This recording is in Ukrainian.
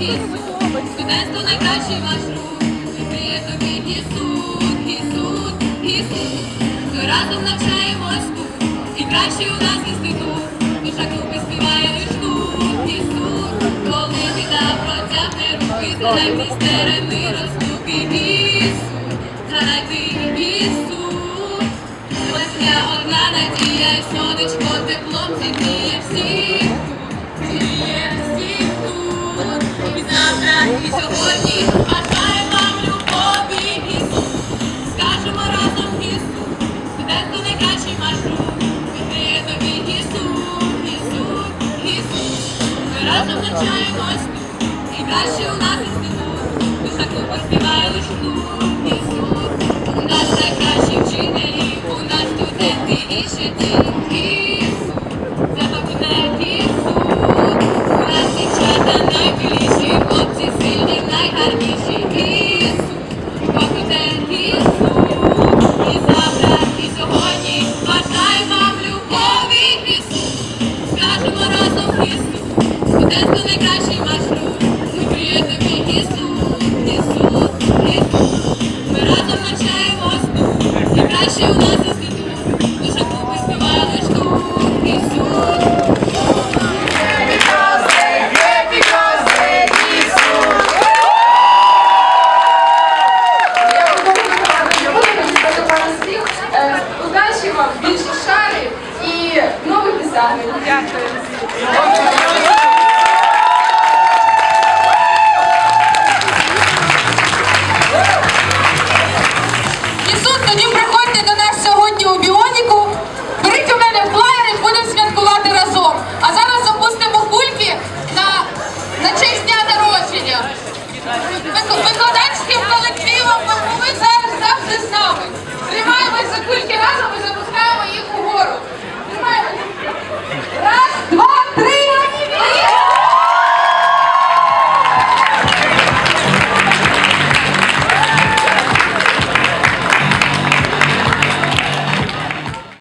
Студентство найкращий ваш рух, відкриє тобі Ісус, Ісус, Ісус. Разом навчаємось тут, і кращий у нас інститут. Душа клуби співає лиш тут, Ісус. Коли протягне руки, ти наймістере ми розлуки, Ісус. Хай ти, Ісус. Ось одна надія, сонечко теплом зігріє всіх. Сьогодні бажаємо вам любові, Ісус. Скажемо разом Ісус, студенту найкращий маршрут. Відкриє тобі Ісус, гісу, Ісус. Ми разом навчаємось тут, і краще у нас інститут. Душа клубу співає лиш тут, сильні, найгарніші. Ісус, факультет Ісус. І завтра, і сьогодні бажаю вам любові, Ісус. Скажемо разом Ісус, студенту найкращий маршрут. Вибриє тобі Ісус, Ісус. Ми разом навчаємось тут, у нас Дякую. Ісус, тоді приходьте до нас сьогодні у біоніку. Беріть у мене флаєр будемо святкувати разом. А зараз запустимо кульки на, честь дня народження. Вик- Викладацьким колективом,